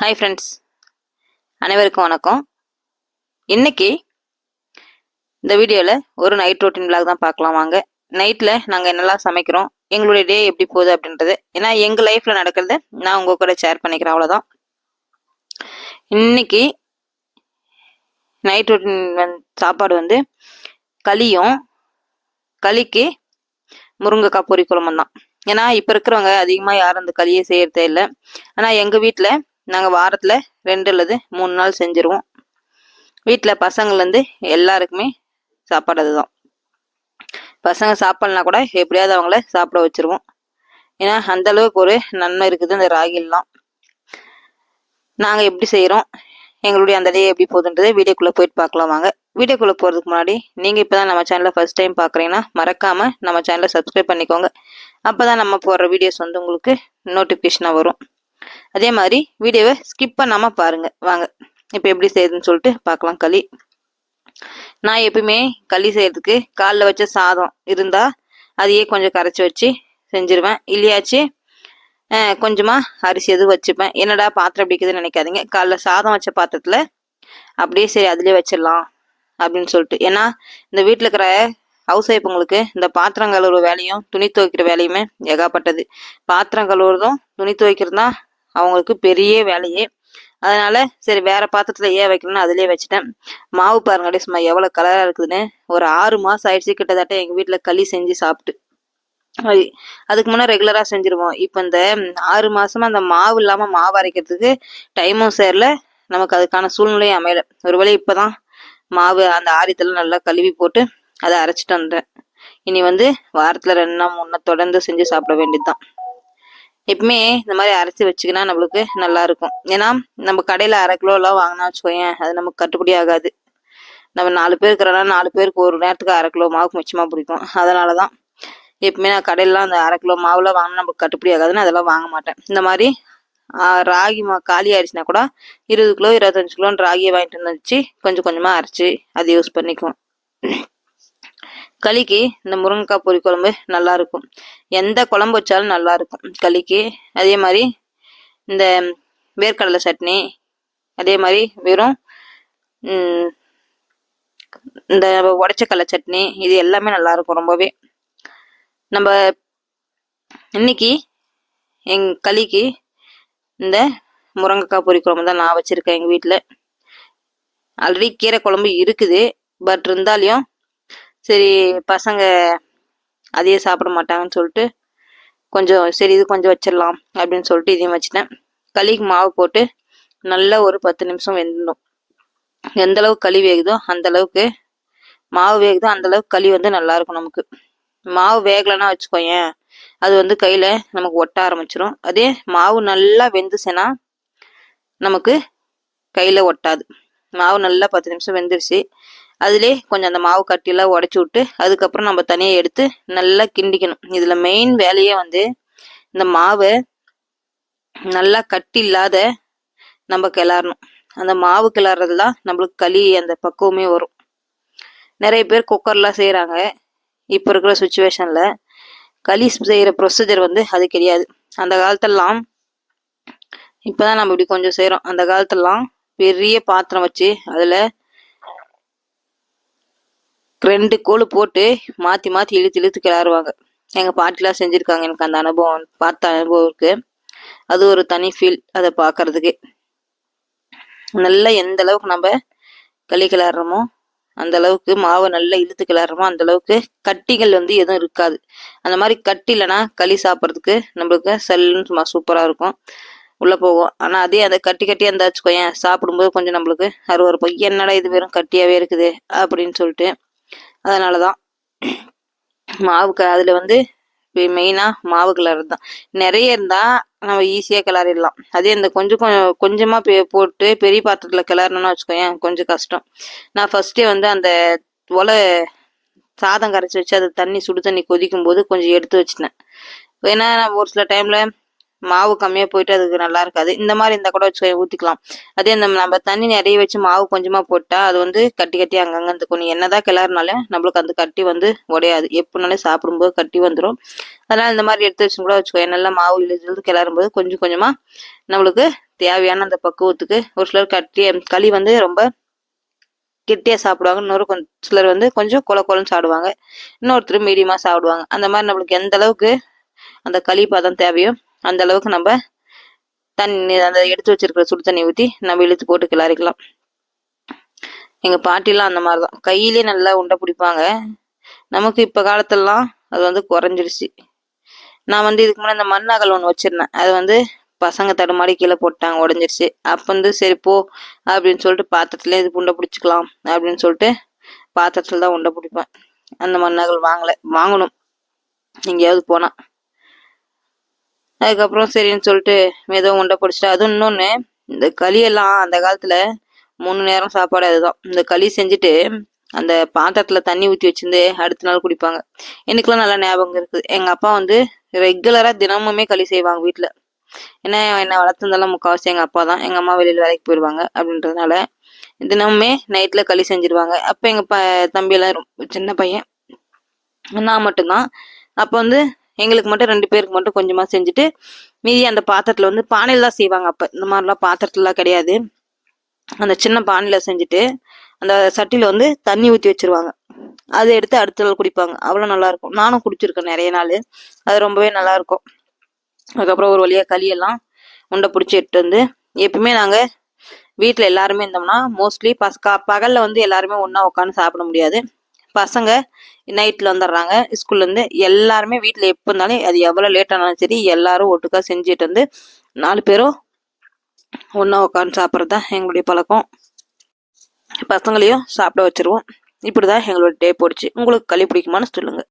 Hi friends அனைவருக்கும் வணக்கம். இன்னைக்கு இந்த வீடியோவில் ஒரு நைட் ரொட்டீன் vlog தான் பார்க்கலாம் வாங்க. நைட்டில் நாங்கள் என்னெல்லாம் சமைக்கிறோம் எங்களுடைய டே எப்படி போகுது அப்படின்றது. ஏன்னா எங்கள் லைஃப்பில் நடக்கிறத நான் உங்கள் கூட ஷேர் பண்ணிக்கிறேன் அவ்வளோதான் இன்னைக்கு நைட் ரொட்டீன் வந் சாப்பாடு வந்து களியும் களிக்கு முருங்கைக்காய் பொரி குழம்பும் தான். ஏன்னா இப்போ இருக்கிறவங்க அதிகமாக யாரும் அந்த களியை செய்யறதே இல்லை. ஆனால் எங்கள் வீட்டில் நாங்கள் வாரத்தில் ரெண்டு அல்லது மூணு நாள் செஞ்சுருவோம். வீட்டில் பசங்கள்லேருந்து எல்லாருக்குமே சாப்பாடு அதுதான் பசங்க சாப்பிட்லனா கூட எப்படியாவது அவங்கள சாப்பிட வச்சுருவோம். ஏன்னா அந்த அளவுக்கு ஒரு நன்மை இருக்குது இந்த ராகிலாம் நாங்கள் எப்படி செய்கிறோம் எங்களுடைய அந்த டே எப்படி போகுதுன்றதை வீடியோக்குள்ளே போயிட்டு பார்க்கலாம் வாங்க. வீடியோக்குள்ளே போகிறதுக்கு முன்னாடி நீங்கள் இப்போ தான் நம்ம சேனலை ஃபஸ்ட் டைம் பார்க்குறீங்கன்னா மறக்காமல் நம்ம சேனலை சப்ஸ்கிரைப் பண்ணிக்கோங்க. அப்போ தான் நம்ம போடுற வீடியோஸ் வந்து உங்களுக்கு நோட்டிஃபிகேஷனாக வரும். அதே மாதிரி வீடியோவை ஸ்கிப் பண்ணாமல் பாருங்கள் வாங்க. இப்போ எப்படி செய்யுதுன்னு சொல்லிட்டு பார்க்கலாம் களி. நான் எப்பயுமே களி செய்யறதுக்கு காலைல வச்ச சாதம் இருந்தால் அதையே கொஞ்சம் கரைச்சி வச்சு செஞ்சிருவேன். இல்லையாச்சு அஹ், கொஞ்சமா அரிசி எதுவும் வச்சுப்பேன். என்னடா பாத்திரம் பிடிக்குதுன்னு நினைக்காதீங்க. காலைல சாதம் வச்ச பாத்திரத்துல அப்படியே சரி அதுலேயே வச்சிடலாம் அப்படின்னு சொல்லிட்டு. ஏன்னா இந்த வீட்டில் இருக்கிற ஹவுஸ் ஒய்ஃபுங்களுக்கு இந்த பாத்திரம் கழுவுற வேலையும் துணி துவைக்கிற வேலையுமே ஏகாப்பட்டது. பாத்திரம் கழுவுறதும் துணி துவைக்கிறது தான் அவங்களுக்கு பெரிய வேலையே. அதனால சரி வேற பாத்திரத்துல ஏன் வைக்கணும்னு அதுலயே வச்சுட்டேன். மாவு பாருங்க சும்மா எவ்வளவு கலரா இருக்குதுன்னு. ஒரு ஆறு மாசம் ஆயிடுச்சு கிட்டத்தட்ட எங்க வீட்டுல களி செஞ்சு சாப்பிட்டு. அது- அதுக்கு முன்னே ரெகுலரா செஞ்சிருவோம். இப்போ இந்த ஆறு மாசமா அந்த மாவு இல்லாம மாவு அரைக்கிறதுக்கு டைமும் சேரல. நமக்கு அதுக்கான சூழ்நிலையும் அமையல. ஒரு வழி இப்போதான் மாவு அந்த ஆரியத்தெல்லாம் நல்லா கழுவி போட்டு அதை அரைச்சிட்டு வந்தேன் இனி வந்து வாரத்துல ரெண்டு நாள் மூணு தொடர்ந்து செஞ்சு சாப்பிட வேண்டியதுதான். எப்பவுமே இந்த மாதிரி அரைச்சி வச்சுக்கினா நம்மளுக்கு நல்லா இருக்கும் ஏன்னா நம்ம கடையில அரை கிலோ எல்லாம் வாங்கினா வச்சுக்கோயேன் அது நமக்கு கட்டுப்படி ஆகாது. நம்ம நாலு பேர் இருக்கிறோன்னா நாலு பேருக்கு ஒரு நேரத்துக்கு அரை கிலோ மாவுக்கு மிச்சமா பிடிக்கும். அதனாலதான் எப்பவுமே நான் கடையிலலாம் அந்த அரை கிலோ மாவுலாம் வாங்கினா நமக்கு கட்டுப்படி ஆகாதுன்னு அதெல்லாம் வாங்க மாட்டேன். இந்த மாதிரி ராகி மா காலி ஆயிடுச்சுன்னா கூட இருபது கிலோ இருபத்தஞ்சு கிலோன்னு ராகியை வாங்கிட்டு வந்து வச்சு கொஞ்சம் கொஞ்சமா அரைச்சி அதை யூஸ் பண்ணிக்குவோம். களிக்கு இந்த முருங்கைக்காய் பொரி குழம்பு நல்லா இருக்கும் எந்த குழம்பு வச்சாலும் நல்லா இருக்கும் களிக்கு அதே மாதிரி இந்த வேர்க்கடலை சட்னி அதே மாதிரி வெறும் இந்த உடச்சக்கடலை சட்னி இது எல்லாமே நல்லா இருக்கும் ரொம்பவே. நம்ம இன்னைக்கு எங் களிக்கு இந்த முருங்கைக்காய் பொரி குழம்பு தான் நான் வச்சுருக்கேன் எங்கள் வீட்டில் ஆல்ரெடி கீரை குழம்பு இருக்குது பட் இருந்தாலையும் சரி பசங்க அதையே சாப்பிட மாட்டாங்கன்னு சொல்லிட்டு கொஞ்சம் சரி இது கொஞ்சம் வச்சிடலாம் அப்படின்னு சொல்லிட்டு இதையும் வச்சுட்டேன். களிக்கு மாவு போட்டு நல்லா ஒரு பத்து நிமிஷம் வெந்துடும் எந்த அளவுக்கு களி வேகுதோ அந்த அளவுக்கு மாவு வேகுதோ அந்த அளவுக்கு களி வந்து நல்லா இருக்கும் நமக்கு. மாவு வேகலைன்னா வச்சுக்கோயேன் அது வந்து கையில நமக்கு ஒட்ட ஆரம்பிச்சிடும் அதே மாவு நல்லா வெந்துச்சுன்னா நமக்கு கையில ஒட்டாது. மாவு நல்லா பத்து நிமிஷம் வெந்துருச்சு. அதிலே கொஞ்சம் அந்த மாவு கட்டியெல்லாம் உடச்சி விட்டு அதுக்கப்புறம் நம்ம தனியாக எடுத்து நல்லா கிண்டிக்கணும். இதில் மெயின் வேலையே வந்து இந்த மாவை நல்லா கட்டி இல்லாத நம்ம கிளறணும். அந்த மாவு கிளறதுல தான் நம்மளுக்கு களி அந்த பக்குவமே வரும். நிறைய பேர் குக்கர்லாம் செய்கிறாங்க இப்போ இருக்கிற சுச்சுவேஷனில் களி செய்கிற ப்ரொசீஜர் வந்து அது கிடையாது. அந்த காலத்தெல்லாம் இப்போதான் நம்ம இப்படி கொஞ்சம் செய்கிறோம் அந்த காலத்தெல்லாம் பெரிய பாத்திரம் வச்சு அதில் ரெண்டு கோல் போட்டு மாற்றி மாற்றி இழுத்து இழுத்து கிளறுவாங்க. எங்கள் பாட்டிலாம் செஞ்சுருக்காங்க எனக்கு அந்த அனுபவம் பார்த்த அனுபவம் இருக்கு. அது ஒரு தனி ஃபீல் அதை பார்க்கறதுக்கு நல்லா எந்த அளவுக்கு நம்ம களி கிளாடுறோமோ அந்த அளவுக்கு மாவை நல்லா இழுத்து கிளறோமோ அந்த அளவுக்கு கட்டிகள் வந்து எதுவும் இருக்காது. அந்த மாதிரி கட்டி இல்லைன்னா களி சாப்பிட்றதுக்கு நம்மளுக்கு சல்லுன்னு சும்மா சூப்பராக இருக்கும். உள்ளே போகும். ஆனால் அதே அந்த கட்டி கட்டி அந்த வச்சுக்கோயேன் சாப்பிடும்போது கொஞ்சம் நம்மளுக்கு அறுவறுப்போம் என்னடா இது வெறும் கட்டியாகவே இருக்குது அப்படின்னு சொல்லிட்டு அதனால தான் மாவுக்கு அதில் வந்து மெயினாக மாவு கிளறது தான். நிறைய இருந்தால் நம்ம ஈஸியாக கிளறிடலாம். அதே இந்த கொஞ்சம் கொஞ்சம் கொஞ்சமாக பெ போட்டு பெரிய பாத்திரத்தில் கிளறணும்னு வச்சுக்கோயேன் கொஞ்சம் கஷ்டம். நான் ஃபஸ்ட்டே வந்து அந்த ஒலை சாதம் கரைச்சி வச்சு அது தண்ணி சுடு தண்ணி கொதிக்கும் போது கொஞ்சம் எடுத்து வச்சிட்டேன். ஏன்னா நான் ஒரு சில டைமில் மாவு கம்மியாக போயிட்டு அதுக்கு நல்லா இருக்காது. இந்த மாதிரி இருந்தால் கூட வச்சு ஊற்றிக்கலாம் அதே இந்த நம்ம தண்ணி நிறைய வச்சு மாவு கொஞ்சமாக போட்டால் அது வந்து கட்டி கட்டி அங்கங்கே இந்த கொஞ்சம் என்னதான் கிளறினாலும் நம்மளுக்கு அந்த கட்டி வந்து உடையாது. எப்படினாலும் சாப்பிடும்போது கட்டி வந்துடும் அதனால் இந்த மாதிரி எடுத்து வச்சு கூட வச்சுக்கோ. நல்லா மாவு இழுத்து கிளறும்போது கொஞ்சம் கொஞ்சமாக நம்மளுக்கு தேவையான அந்த பக்குவத்துக்கு ஒரு சிலர் கட்டிய களி வந்து ரொம்ப கெட்டியாக சாப்பிடுவாங்க. இன்னொரு கொஞ்சம் சிலர் வந்து கொஞ்சம் கொல கொலன்னு சாப்பிடுவாங்க. இன்னொருத்தர் மீடியமாக சாப்பிடுவாங்க. அந்த மாதிரி நம்மளுக்கு எந்த அளவுக்கு அந்த களி பதம் தேவையோ அந்த அளவுக்கு நம்ம தண்ணி அந்த எடுத்து வச்சிருக்கிற சுடு தண்ணி ஊற்றி நம்ம இழுத்து போட்டு கிளறிக்கலாம். எங்கள் பாட்டிலாம் அந்த மாதிரி தான் கையிலே நல்லா உண்டை பிடிப்பாங்க. நமக்கு இப்போ காலத்துலலாம் அது வந்து குறைஞ்சிருச்சு. நான் வந்து இதுக்கு முன்னாடி இந்த மண்ணகல் ஒன்று வச்சுருந்தேன். அது வந்து பசங்க தடுமாறி கீழே போட்டாங்க உடஞ்சிருச்சு. அப்போ வந்து சரி போ அப்படின்னு சொல்லிட்டு பாத்திரத்துல இது உண்டை பிடிச்சிக்கலாம் அப்படின்னு சொல்லிட்டு பாத்திரத்துல தான் உண்டை பிடிப்பேன். அந்த மண்ணகல் வாங்கலை. வாங்கணும். எங்கேயாவது போனால் அதுக்கப்புறம் சரின்னு சொல்லிட்டு மெதுவும் உண்டை பிடிச்சிட்டு அதுவும் இன்னொன்று இந்த களியெல்லாம் அந்த காலத்தில் மூணு நேரம் சாப்பாடு அதுதான். இந்த களி செஞ்சுட்டு அந்த பாத்திரத்தில் தண்ணி ஊற்றி வச்சிருந்து அடுத்த நாள் குடிப்பாங்க. எனக்குலாம் நல்லா ஞாபகம் இருக்குது. எங்கள் அப்பா வந்து ரெகுலராக தினமுமே களி செய்வாங்க வீட்டில் ஏன்னா என்னை வளர்த்துருந்தாலும் முக்கால்வாசி எங்கள் அப்பா தான். எங்கள் அம்மா வெளியில் வேலைக்கு போயிடுவாங்க அப்படின்றதுனால தினமுமே நைட்டில் களி செஞ்சிருவாங்க. அப்போ எங்கள் ப தம்பியெல்லாம் ரொம்ப சின்ன பையன். நான் மட்டும்தான். அப்போ வந்து எங்களுக்கு மட்டும் ரெண்டு பேருக்கு மட்டும் கொஞ்சமாக செஞ்சுட்டு மீதி அந்த பாத்திரத்தில் வந்து பானையில் தான் செய்வாங்க அப்போ. இந்த மாதிரிலாம் பாத்திரத்துலாம் கிடையாது. அந்த சின்ன பானையில் செஞ்சுட்டு அந்த சட்டியில் வந்து தண்ணி ஊற்றி வச்சிருவாங்க. அதை எடுத்து அடுத்த நாள் குடிப்பாங்க. அவ்வளோ நல்லா இருக்கும். நானும் குடிச்சிருக்கேன் நிறைய நாள். அது ரொம்பவே நல்லா இருக்கும். அதுக்கப்புறம் ஒரு வழியாக களியெல்லாம் உண்டை பிடிச்சி எடுத்து வந்து எப்பயுமே நாங்கள் வீட்டில் எல்லாருமே இருந்தோம்னா மோஸ்ட்லி பஸ் பகலில் வந்து எல்லாருமே ஒன்றா உட்காந்து சாப்பிட முடியாது. பசங்க நைட்டில் வந்துடுறாங்க ஸ்கூல்லேருந்து எல்லாருமே வீட்டில் எப்போ இருந்தாலும் அது எவ்வளோ லேட் ஆனாலும் சரி எல்லாரும் ஒட்டுக்கா செஞ்சுட்டு வந்து நாலு பேரும் ஒன்றா உட்காந்து சாப்பிட்றது தான் எங்களுடைய பழக்கம். பசங்களையும் சாப்பிட வச்சுருவோம். இப்படி தான் எங்களோட டே போடுச்சு உங்களுக்கு களி பிடிக்குமான்னு சொல்லுங்கள்